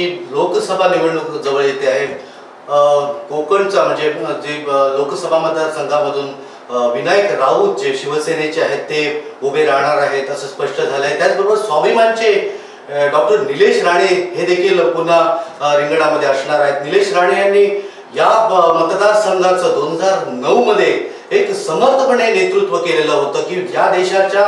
ची लोकसभा निवडणूक जवळ येते आहे. कोकणचा म्हणजे जे लोकसभा मतदारसंघामधून विनायक राऊत जे शिवसेनेचे आहेत ते उभे राहणार आहेत असं स्पष्ट झालं आहे त्याचबरोबर स्वाभिमानचे डॉक्टर निलेश राणे हे देखील पुन्हा रिंगणामध्ये असणार आहेत. निलेश राणे यांनी या मतदारसंघाचं दोन हजार नऊ मध्ये एक समर्थपणे नेतृत्व केलेलं होतं की या देशाच्या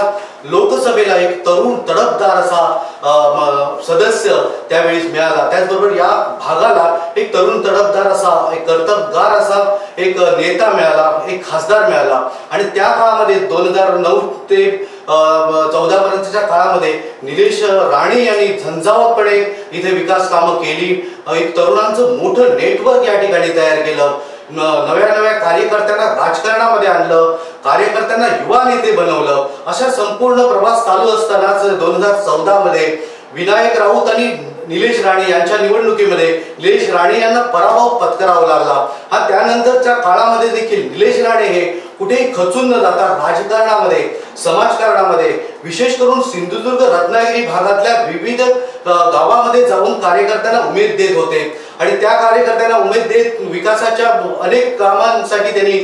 लोकसभेला एक तरुण तडपदार असा सदस्य त्यावेळेस मिळाला. त्याचबरोबर या भागाला एक तरुण तडफदार असा एक कर्तबगार असा एक नेता मिळाला एक खासदार मिळाला. आणि त्या काळामध्ये दोन हजार नऊ ते चौदा पर्यंतच्या काळामध्ये निलेश राणे यांनी झंझावतपणे इथे विकास कामं केली. एक तरुणांचं मोठं नेटवर्क या ठिकाणी तयार केलं. नव्या नव्या कार्यकर्त्यांना राजकारणामध्ये आणलं कार्यकर्त्यांना युवा नेते बनवलं. अशा संपूर्ण प्रवास चालू असतानाच दोन हजार चौदा मध्ये विनायक राऊत आणि निलेश राणे यांच्या निवडणुकीमध्ये निलेश राणे यांना पराभव पत्करावा लागला. हा त्यानंतरच्या काळामध्ये देखील निलेश राणे हे कुठेही खचून न जाता राजकारणामध्ये समाजकारणामध्ये विशेष करून सिंधुदुर्ग रत्नागिरी भागातल्या विविध गावामध्ये जाऊन कार्यकर्त्यांना उमेद देत होते. आणि त्या कार्यकर्त्यांना उमेद देत विकासाच्या अनेक कामांसाठी त्यांनी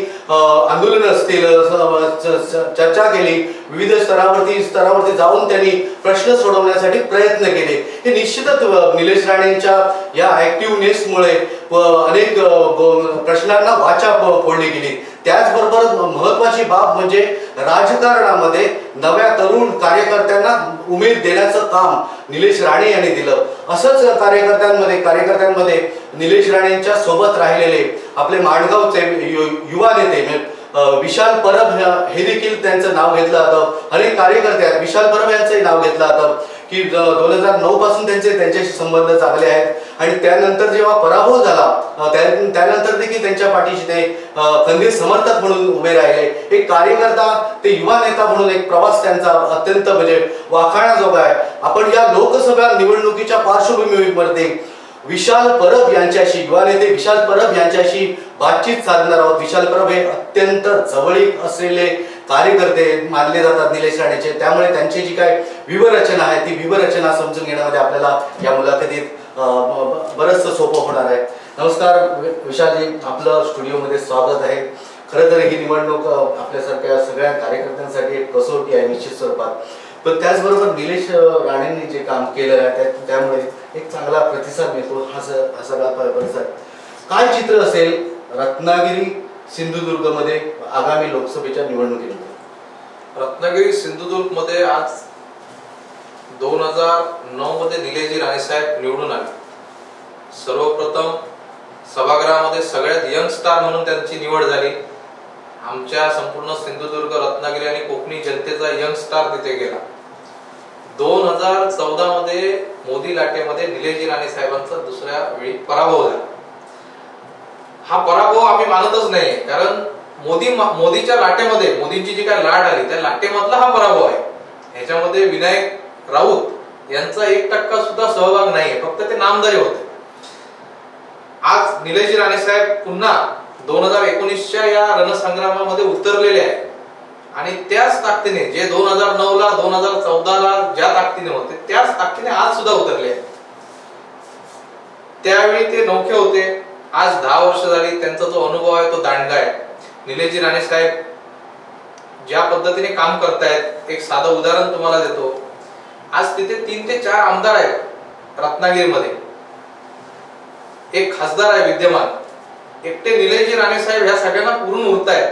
आंदोलन असतील चर्चा केली. विविध स्तरावरती स्तरावरती जाऊन त्यांनी प्रश्न सोडवण्यासाठी प्रयत्न केले. हे निश्चितच निलेश राणेंच्या या ऍक्टिव्हनेसमुळे अनेक प्रश्नांना वाचा फोडली गेली. त्याचबरोबर महत्वाची बाब म्हणजे राजकारणामध्ये नव्या तरुण कार्यकर्त्यांना उमेद देण्याचं काम निलेश राणे यांनी दिलं. असंच कार्यकर्त्यांमध्ये कार्यकर्त्यांमध्ये निलेश राणेंच्या सोबत राहिलेले आपले माणगावचे यु- युवा नेते विशाल परब ह्या- हे देखील त्यांचं नाव घेतलं जातं. अनेक कार्यकर्ते आहेत. विशाल परब यांचंही नाव घेतलं जातं. की दोन हजार नऊ पासून त्यांचे त्यांच्याशी संबंध चांगले आहेत. आणि त्यानंतर जेव्हा पराभव झाला त्यानंतर देखील त्यांच्या पाठीशी ते खंदीर समर्थक म्हणून उभे राहिले. एक कार्यकर्ता ते युवा नेता म्हणून एक प्रवास त्यांचा अत्यंत म्हणजे वाखाण्याजोगा आहे. आपण या लोकसभा निवडणुकीच्या पार्श्वभूमीमध्ये विशाल परब यांच्याशी युवा नेते विशाल परब यांच्याशी बातचीत साधणार आहोत. विशाल परब हे अत्यंत जवळीक असलेले कार्यकर्ते मानले जातात निलेश राणेचे. त्यामुळे त्यांची जी काय व्यूहरचना आहे ती व्यूहरचना समजून घेण्यामध्ये आपल्याला या मुलाखतीत अं, बरंचसं सोपं होणार आहे. नमस्कार विशालजी. आपलं स्टुडिओमध्ये स्वागत आहे. खरं तर ही निवडणूक आपल्यासारख्या सगळ्या कार्यकर्त्यांसाठी एक कसोटी आहे निश्चित स्वरूपात. पण त्याचबरोबर निलेश राणेंनी जे काम केलं आहे त्या- त्यामुळे एक चांगला प्रतिसाद मिळतो हा सगळा परिसर काय चित्र असेल? रत्नागिरी सिंधुदुर्गमध्ये आगामी लोकसभेच्या निवडणुकीनंतर रत्नागिरी सिंधुदुर्गमध्ये आज दोन हजार नऊ मध्ये निलेजी राणेसाहेब निवडून आले. सर्वप्रथम सभागृहामध्ये सगळ्यात यंग स्टार म्हणून त्यांची निवड झाली. आमच्या संपूर्ण सिंधुदुर्ग रत्नागिरी आणि कोकणी जनतेचा यंग स्टार तिथे गेला. दोन हजार चौदा मध्ये मोदी लाटेमध्ये निलेजी राणे साहेबांचा दुसऱ्या वेळी पराभव झाला. हा पराभव आम्ही मानतच नाही. कारण मोदी मोदीच्या लाटेमध्ये मोदींची जी काय लाट आली त्या लाटेमधला हा पराभव आहे. ह्याच्यामध्ये विनायक राऊत यांचा एक टक्का सुद्धा सहभाग नाहीये. फक्त ते नामदारी होते. आज निलेशजी राणे साहेब पुन्हा दोन हजार एकोणीसच्या या रणसंग्रामामध्ये उतरलेले आहे आणि त्याच ताकदीने जे दोन हजार नऊ ला दोन हजार चौदा ला ज्या ताकदीने होते त्याच ताकदीने आज सुद्धा उतरले आहे त्यावेळी ते नौखे होते. आज दहा वर्ष झाली त्यांचा जो अनुभव आहे तो दांडगा आहे. निलेशजी राणे साहेब ज्या पद्धतीने काम करतायत एक साधं उदाहरण तुम्हाला देतो. आज तिथे तीन ते चार आमदार आहेत रत्नागिरीमध्ये. एक खासदार आहे विद्यमान. एकटे निलेशजी राणे साहेब ह्या सगळ्यांना पुरून उरतायत.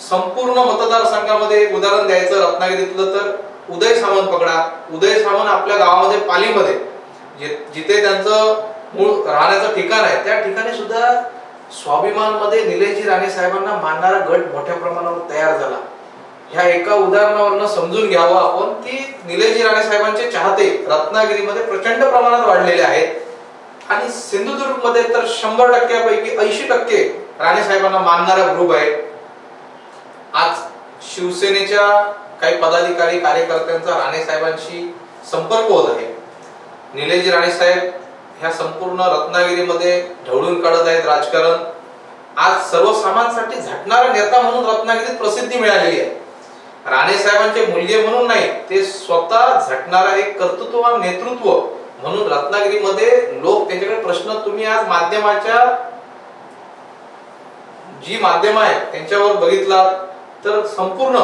संपूर्ण मतदारसंघामध्ये एक उदाहरण द्यायचं रत्नागिरीतलं तर उदय सामंत पकडा. उदय सामंत आपल्या गावामध्ये पालीमध्ये. जिथे त्यांचं मूळ राहण्याचं ठिकाण आहे. त्या ठिकाणी सुद्धा स्वाभिमानमध्ये निलेशजी राणे साहेबांना मानणारा गट मोठ्या प्रमाणावर तयार झाला. ह्या एका उदाहरणावरनं समजून घ्यावं आपण की निलेजी राणे साहेबांचे चाहते रत्नागिरीमध्ये प्रचंड प्रमाणात वाढलेले आहेत. आणि सिंधुदुर्गमध्ये तर शंभर टक्क्यापैकी ऐंशी टक्के राणे साहेबांना मानणारा ग्रुप आहे. आज शिवसेनेच्या काही पदाधिकारी कार्यकर्त्यांचा राणे साहेबांशी संपर्क होत आहे. निलेजी राणे साहेब ह्या संपूर्ण रत्नागिरीमध्ये ढवळून काढत आहेत राजकारण. आज सर्वसामान्यांसाठी झटणारा नेता म्हणून रत्नागिरीत प्रसिद्धी मिळालेली आहे. राणे साहेबांचे मुलगे म्हणून नाही ते स्वतः झटणारा एक कर्तृत्ववान नेतृत्व म्हणून रत्नागिरीमध्ये लोक त्यांच्याकडे प्रश्न तुम्ही आज माध्यमाच्या जी माध्यम आहेत त्यांच्यावर बघितला तर संपूर्ण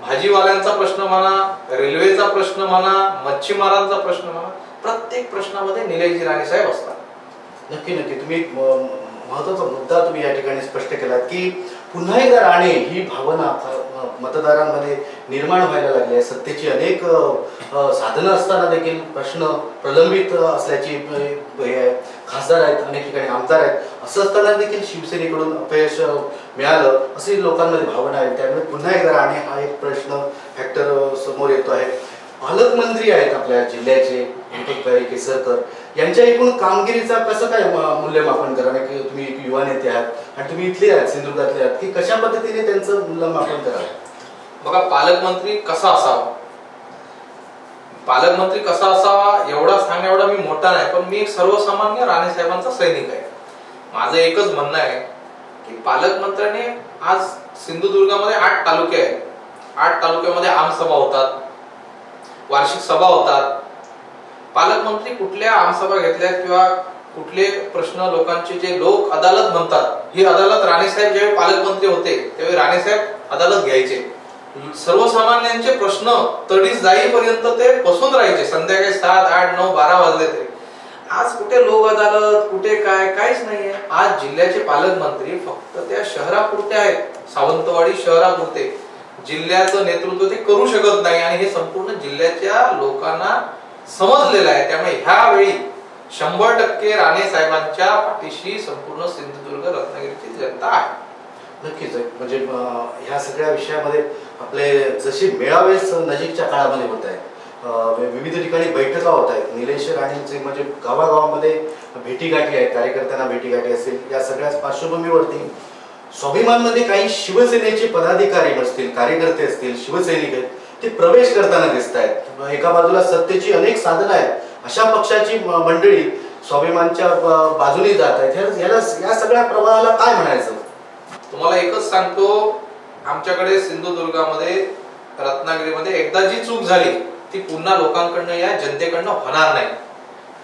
भाजीवाल्यांचा प्रश्न म्हणा रेल्वेचा प्रश्न म्हणा मच्छीमारांचा प्रश्न म्हणा प्रत्येक प्रश्नामध्ये निलयजी राणे साहेब असतात. नक्की नक्की. तुम्ही एक म- महत्त्वाचा मुद्दा तुम्ही या ठिकाणी स्पष्ट केलात की पुन्हा एकदा राणे ही भावना मतदारांमध्ये निर्माण व्हायला लागली आहे. सत्तेची अनेक साधनं असताना देखील प्रश्न प्रलंबित असल्याची हे आहे. खासदार आहेत अनेक ठिकाणी आमदार आहेत. असं असताना देखील शिवसेनेकडून अपयश मिळालं अशी लोकांमध्ये भावना आहे. त्यामुळे पुन्हा एकदा राणे हा एक प्रश्न फॅक्टर समोर येतो आहे. पालकमंत्री आहेत आपल्या जिल्ह्याचे दीपकभाई केसरकर. यांच्या एकूण कामगिरीचा कसं काय मूल्यमापन करा की तुम्ही एक युवा नेते आहात आणि तुम्ही इथले आहात सिंधुदुर्गातले आहात की कशा पद्धतीने त्यांचं मूल्यमापन करा बघा पालकमंत्री कसा असावा? पालकमंत्री कसा असावा? एवढा सांग एवढा मी मोठा नाही पण मी एक सर्वसामान्य राणे साहेबांचा सैनिक आहे. माझं एकच म्हणणं आहे की पालकमंत्र्याने आज सिंधुदुर्गामध्ये आठ तालुके आहेत. आठ तालुक्यामध्ये आमसभा होतात. वार्षिक सभा होतात. पालकमंत्री कुठल्या आमसभा घेतल्या किंवा कुठले प्रश्न लोकांचे जे लोक अदालत म्हणतात ही अदालत राणेसाहेब ज्यावेळी पालकमंत्री होते त्यावेळी राणेसाहेब अदालत घ्यायचे. सर्वसामान्यांचे प्रश्न तडीस जाईपर्यंत ते बसून राहायचे संध्याकाळी सात आठ नऊ बारा वाजले तरी. आज कुठे लोक अदालत कुठे काय काहीच नाहीये. आज जिल्ह्याचे पालकमंत्री फक्त त्या शहरापुरते आहेत. सावंतवाडी शहरापुरते. जिल्ह्याचं नेतृत्व ते करू शकत नाही आणि हे संपूर्ण जिल्ह्याच्या लोकांना समजलेलं आहे. त्यामुळे ह्यावेळी शंभर टक्के राणे साहेबांच्या पाठीशी संपूर्ण सिंधुदुर्ग रत्नागिरीची जनता आहे. नक्कीच. आहे. म्हणजे ह्या सगळ्या विषयामध्ये आपले जसे मेळावेच नजीकच्या काळामध्ये होत आहेत विविध ठिकाणी बैठका होत आहेत. निलेश राणेंचे म्हणजे गावागावामध्ये भेटीगाठी आहेत कार्यकर्त्यांना भेटीगाठी असेल या सगळ्याच पार्श्वभूमीवरती स्वाभिमानमध्ये काही शिवसेनेचे पदाधिकारी असतील कार्यकर्ते असतील शिवसैनिक आहेत ते प्रवेश करताना दिसत आहेत. एका बाजूला सत्तेची अनेक साधनं आहेत. अशा पक्षाची मंडळी स्वाभिमानच्या बाजूने जात आहेत. याला या सगळ्या प्रवाहाला काय म्हणायचं? तुम्हाला एकच सांगतो आमच्याकडे सिंधुदुर्गामध्ये रत्नागिरीमध्ये एकदा जी चूक झाली ती पुन्हा लोकांकडनं या जनतेकडनं होणार नाही.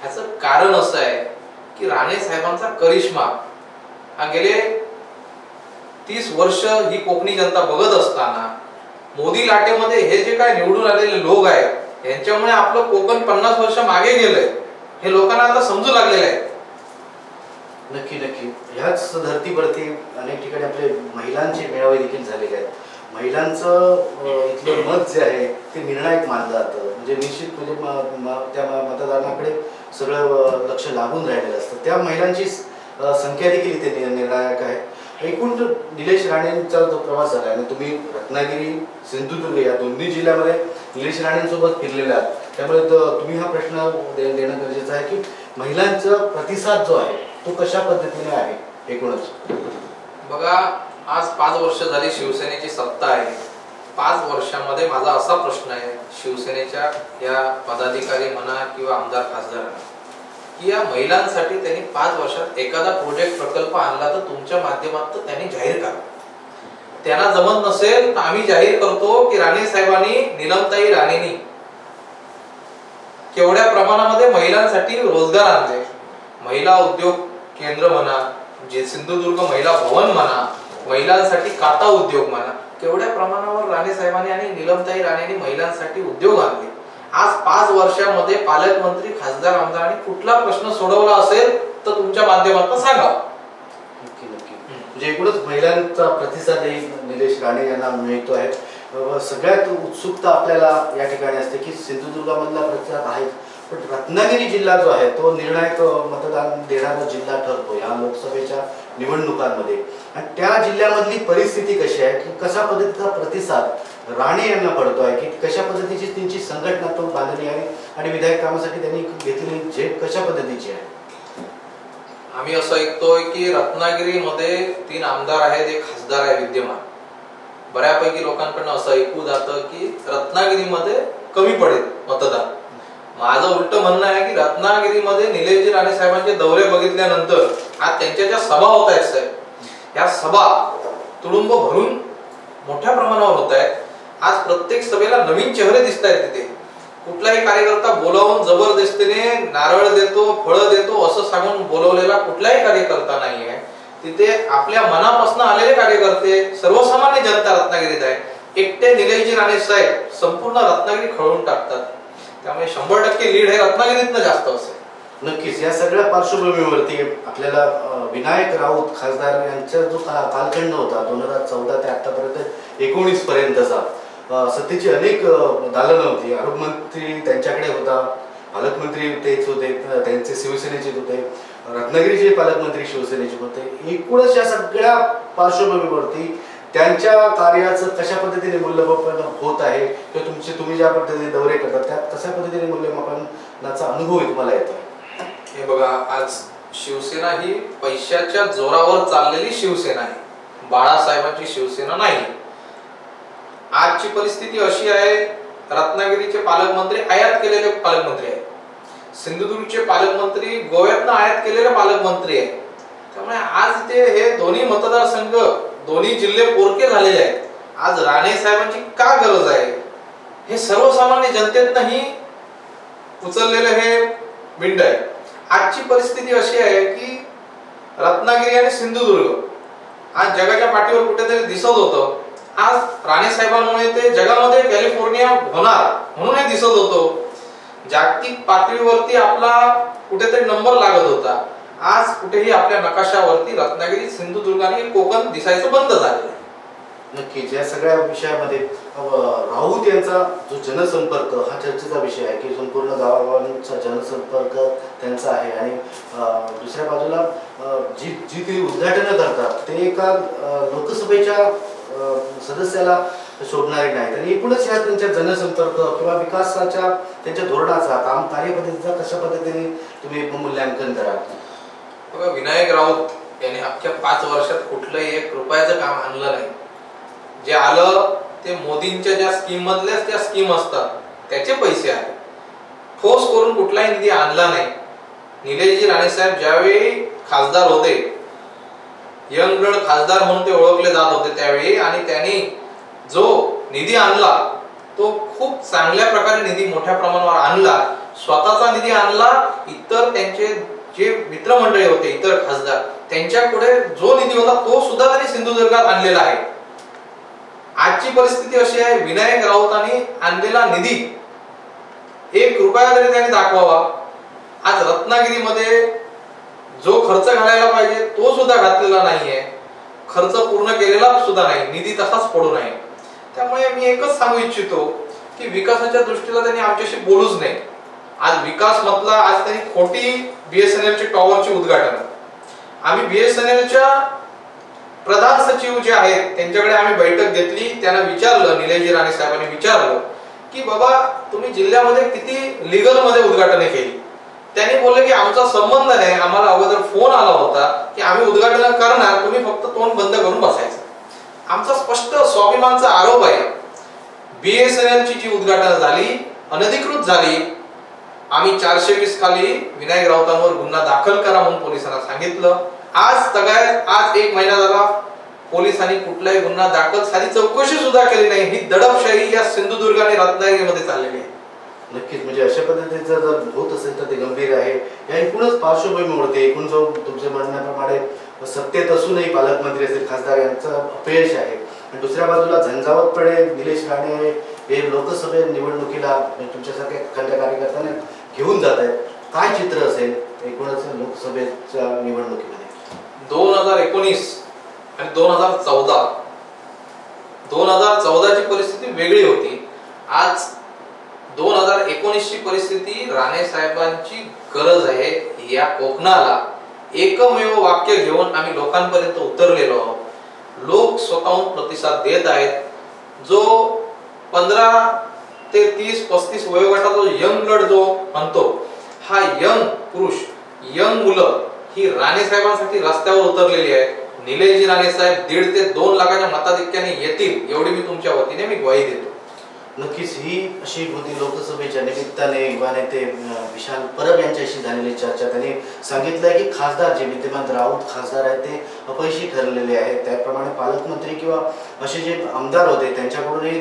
ह्याचं कारण असं आहे की राणे साहेबांचा करिश्मा. हा गेले तीस वर्ष ही कोकणी जनता बघत असताना मोदी लाटेमध्ये हे जे काय निवडून आलेले लोक आहेत यांच्यामुळे आपलं कोकण पन्नास वर्ष मागे गेलंय हे लोकांना आता समजू लागलेलं आहे. नक्की नक्की. ह्याच धर्तीवरती अनेक ठिकाणी आपले महिलांचे मेळावे देखील झालेले आहेत. महिलांचं इथलं मत जे आहे ते निर्णायक मानलं जातं. म्हणजे निश्चित म्हणजे त्या मतदारांकडे सगळं लक्ष लागून राहिलेलं असतं. त्या महिलांची संख्या देखील इथे निर्णायक आहे. एकूण जो निलेश राणेंचा जो प्रवास झाला आणि तुम्ही रत्नागिरी सिंधुदुर्ग या दोन्ही जिल्ह्यामध्ये निलेश राणेंसोबत फिरलेले आहात. त्यामुळे तुम्ही हा प्रश्न देणं गरजेचं आहे की महिलांचा प्रतिसाद जो आहे तो कशा पद्धतीने आहे? एकूणच. बघा आज पाच वर्ष झाली शिवसेनेची सत्ता आहे. पाच वर्षामध्ये माझा असा प्रश्न आहे शिवसेनेच्या या पदाधिकारी म्हणा किंवा आमदार खासदारांना. की या महिलांसाठी त्यांनी पाच वर्षात एखादा प्रोजेक्ट प्रकल्प आणला तर तुमच्या माध्यमातून त्यांनी जाहीर करा. त्यांना जमत नसेल तर आम्ही जाहीर करतो की राणे साहेबांनी निलमताई राणेनी केवढ्या प्रमाणामध्ये महिलांसाठी रोजगार आणले. महिला उद्योग केंद्र म्हणा जे सिंधुदुर्ग महिला भवन म्हणा महिलांसाठी काता उद्योग म्हणा केवढ्या प्रमाणावर राणे साहेबांनी आणि निलमताई राणेंनी महिलांसाठी उद्योग आणले. आज पाच वर्षामध्ये पालकमंत्री खासदार आमदारांनी कुठला प्रश्न सोडवला असेल तर तुमच्या माध्यमातून सांगा. नक्की नक्की. म्हणजे एकूणच महिलांचा प्रतिसादही निलेश राणे यांना मिळतो आहे. सगळ्यात उत्सुकता आपल्याला या ठिकाणी असते की सिंधुदुर्गामधला प्रतिसाद आहे. पण रत्नागिरी जिल्हा जो आहे तो निर्णायक मतदान देणारा जिल्हा ठरतो या लोकसभेच्या. निवडणुकांमध्ये. आणि त्या जिल्ह्यामधली परिस्थिती कशी आहे की कशा पद्धतीचा प्रतिसाद राणे यांना पडतो आहे की कशा पद्धतीची त्यांची संघटनात्मक बांधणी आहे आणि विधायक कामासाठी त्यांनी घेतलेली झेप कशा पद्धतीची आहे? आम्ही असं ऐकतोय की रत्नागिरीमध्ये तीन आमदार आहेत एक खासदार आहे विद्यमान. बऱ्यापैकी लोकांकडनं असं ऐकू जातं की रत्नागिरीमध्ये कमी पडेल मतदान. माझं उलट म्हणणं आहे की रत्नागिरीमध्ये निलेशजी राणे साहेबांचे दौरे बघितल्यानंतर आज त्यांच्या ज्या सभा होत आहेत साहेब या सभा तुडुंब भरून मोठ्या प्रमाणावर होत आहेत. आज प्रत्येक सभेला नवीन चेहरे दिसत आहेत तिथे. कुठलाही कार्यकर्ता बोलावून जबरदस्तीने नारळ देतो फळं देतो असं सांगून बोलवलेला कुठलाही कार्यकर्ता नाहीये. तिथे आपल्या मनापासून आलेले कार्यकर्ते सर्वसामान्य जनता रत्नागिरीत आहे. एकटे निलेशजी राणे साहेब संपूर्ण रत्नागिरी खळून टाकतात. त्यामुळे शंभर टक्के लीड हे रत्नागिरीतनं जास्त असेल. नक्कीच. या सगळ्या पार्श्वभूमीवरती आपल्याला विनायक राऊत खासदार यांचा जो का- कालखंड होता दोन हजार चौदा ते आतापर्यंत एकोणीस पर्यंतचा सत्तेची अनेक दालनं होती. आरोग्यमंत्री त्यांच्याकडे होता पालकमंत्री तेच होते त्यांचे शिवसेनेचे होते रत्नागिरीचे पालकमंत्री शिवसेनेचे होते. एकूणच या सगळ्या पार्श्वभूमीवरती त्यांच्या कार्याचं कशा पद्धतीने मूल्यमापन होत आहे किंवा तुमचे तुम्ही ज्या पद्धतीने दौरे करतात त्यात कशा पद्धतीने मूल्यमापनाचा अनुभव तुम्हाला येतो हे बघा आज शिवसेना ही पैशाच्या जोरावर चाललेली शिवसेना आहे. बाळासाहेबांची शिवसेना नाही. आजची परिस्थिती अशी आहे रत्नागिरीचे पालकमंत्री आयात केलेले पालकमंत्री आहेत. सिंधुदुर्गचे पालकमंत्री गोव्यातनं आयात केलेले पालकमंत्री आहेत. त्यामुळे आज ते हे दोन्ही मतदारसंघ दोन्ही जिल्हे पोरके झालेले आहेत. आज राणे साहेबांची का गरज आहे? हे सर्वसामान्य जनतेतनंही उचललेलं हे बिंड आहे. आजची परिस्थिती अशी आहे की रत्नागिरी आणि सिंधुदुर्ग आज जगाच्या पाठीवर कुठेतरी दिसत होतं. आज राणे साहेबांमुळे ते जगामध्ये कॅलिफोर्निया होणार म्हणून हे दिसत होतं. जागतिक पातळीवरती आपला कुठेतरी नंबर लागत होता. आज कुठेही आपल्या नकाशावरती रत्नागिरी सिंधुदुर्ग आणि कोकण दिसायचं बंद झालेलं आहे. नक्कीच. या सगळ्या विषयामध्ये अं, राऊत यांचा जो जनसंपर्क हा चर्चेचा विषय आहे की संपूर्ण गावागावांचा जनसंपर्क त्यांचा आहे आणि दुसऱ्या बाजूला जी जी ती उद्घाटनं करतात ते एका लोकसभेच्या सदस्याला शोधणारे नाहीत. आणि एकूणच ह्या त्यांच्या जनसंपर्क किंवा विकासाच्या त्यांच्या धोरणाचा काम कार्यपद्धतीचा कशा पद्धतीने तुम्ही मूल्यांकन कराल? बघा विनायक राऊत यांनी अख्ख्या पाच वर्षात कुठलंही एक रुपयाचं काम आणलं नाही. जे आलं ते मोदींच्या ज्या स्कीम मधल्याच त्या स्कीम असतात. त्याचे पैसे आले ठोस करून कुठलाही निधी आणला नाही. निलेशजी राणेसाहेब ज्यावेळी खासदार होते यंग ब्लड खासदार म्हणून ते ओळखले जात होते त्यावेळी आणि त्यांनी जो निधी आणला तो खूप चांगल्या प्रकारे निधी मोठ्या प्रमाणावर आणला. स्वतःचा निधी आणला इतर त्यांचे जे मित्रमंडळी होते इतर खासदार त्यांच्याकडे जो निधी होता तो सुद्धा त्यांनी सिंधुदुर्गात आणलेला आहे. आजची परिस्थिती अशी आहे विनायक राऊतांनी आणलेला निधी एक रुपया तरी त्यांनी दाखवावा. आज रत्नागिरीमध्ये जो खर्च घालायला पाहिजे तो सुद्धा घातलेला नाहीये. खर्च पूर्ण केलेला सुद्धा नाही. निधी तसाच पडू नये. त्यामुळे मी एकच सांगू इच्छितो की विकासाच्या दृष्टीला त्यांनी आमच्याशी बोलूच नाही आज विकास म्हटला आज त्यांनी खोटी बीएसएनएल ची टॉवरची उद्घाटन. आम्ही बीएसएनएलच्या प्रधान सचिव जे आहेत त्यांच्याकडे आम्ही बैठक घेतली त्यांना विचारलं निलेशजी राणे साहेबांनी विचारलं की बाबा तुम्ही जिल्ह्यामध्ये किती लिगलमध्ये उद्घाटने केली? त्यांनी बोलले की आमचा संबंध नाही आम्हाला अगोदर फोन आला होता की आम्ही उद्घाटन करणार तुम्ही फक्त तोंड बंद करून बसायचं. आमचा स्पष्ट स्वाभिमानचा आरोप आहे. बीएसएनएल ची जी उद्घाटन झाली अनधिकृत झाली आम्ही चारशे वीस खाली विनायक राऊतांवर गुन्हा दाखल करा म्हणून पोलिसांना सांगितलं. आज सगळ्यात आज एक महिना झाला. पोलिसांनी कुठलाही गुन्हा दाखल साधी चौकशी सुद्धा केली नाही. ही दडपशाही या सिंधुदुर्ग आणि रत्नागिरीमध्ये चाललेली आहे. नक्कीच म्हणजे अशा पद्धतीचं जर होत असेल तर ते गंभीर आहे. या एकूणच पार्श्वभूमीवरती एकूण जो तुमच्या म्हणण्याप्रमाणे सत्तेत असूनही पालकमंत्री असेल खासदार यांचं अपयश आहे. आणि दुसऱ्या बाजूला झंझावतपणे निलेश राणे हे लोकसभे निवडणुकीला म्हणजे तुमच्यासारख्या एखाद्या कार्यकर्त्याने घेऊन जात आहेत. काय चित्र असेल? एकूणच लोकसभेच्या निवडणुकीमध्ये. दोन हजार एकोणीस आणि दोन हजार चौदा. दोन हजार चौदाची परिस्थिती वेगळी होती. आज दोन हजार एकोणीसची परिस्थिती राणे साहेबांची गरज आहे या कोकणाला. एकमेव वाक्य घेऊन आम्ही लोकांपर्यंत उतरलेलो आहोत. लोक स्वतःहून प्रतिसाद देत आहेत. जो पंधरा ते तीस पस्तीस वयोगटाचा जो यंग ब्लड जो म्हणतो हा यंग पुरुष यंग मुलं ही राणे साहेबांसाठी रस्त्यावर उतरलेली आहे. निलेशजी राणे साहेब दीड ते दोन लाखाच्या मताधिक्याने येतील एवढी मी तुमच्या वतीने मी ग्वाही देतो. नक्कीच ही अशी होती लोकसभेच्या निमित्ताने युवा नेते विशाल परब यांच्याशी झालेली चर्चा. त्यांनी सांगितलं की खासदार जे विद्यमान राऊत खासदार आहेत ते अपयशी ठरलेले आहेत. त्याप्रमाणे पालकमंत्री किंवा असे जे आमदार होते त्यांच्याकडूनही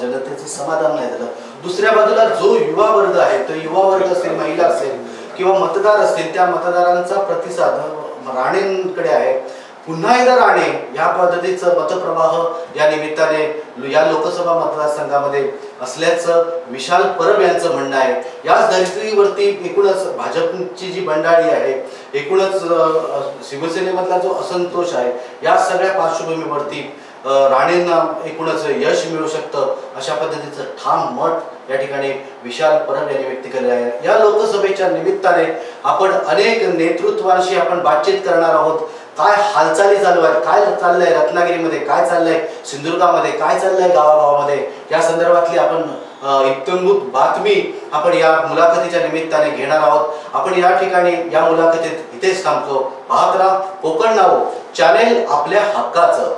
जनतेचं समाधान नाही झालं. दुसऱ्या बाजूला जो युवा वर्ग आहे तो युवा वर्ग असेल महिला असेल किंवा मतदार असतील त्या मतदारांचा प्रतिसाद राणेंकडे आहे. पुन्हा एकदा राणे या पद्धतीचं मतप्रवाह या निमित्ताने या लोकसभा मतदारसंघामध्ये असल्याचं विशाल परब यांचं म्हणणं आहे. याच धरित्रीवरती एकूणच भाजपची जी बंडाळी आहे एकूणच शिवसेनेमधला जो असंतोष आहे या सगळ्या पार्श्वभूमीवरती राणेंना एकूणच यश मिळू शकतं अशा पद्धतीचं ठाम मत या ठिकाणी विशाल परब यांनी व्यक्त केलेलं आहे. या लोकसभेच्या निमित्ताने आपण अनेक नेतृत्वांशी आपण बातचीत करणार आहोत. काय हालचाली चालू आहेत? काय चाललंय रत्नागिरीमध्ये? काय चाललंय सिंधुदुर्गामध्ये? काय चाललंय गावागावामध्ये? या संदर्भातली आपण इत्यंभूत बातमी आपण या मुलाखतीच्या निमित्ताने घेणार आहोत. आपण या ठिकाणी या मुलाखतीत इथेच थांबतो. पाहत राहा कोकण नाव चॅनेल आपल्या हक्काचं.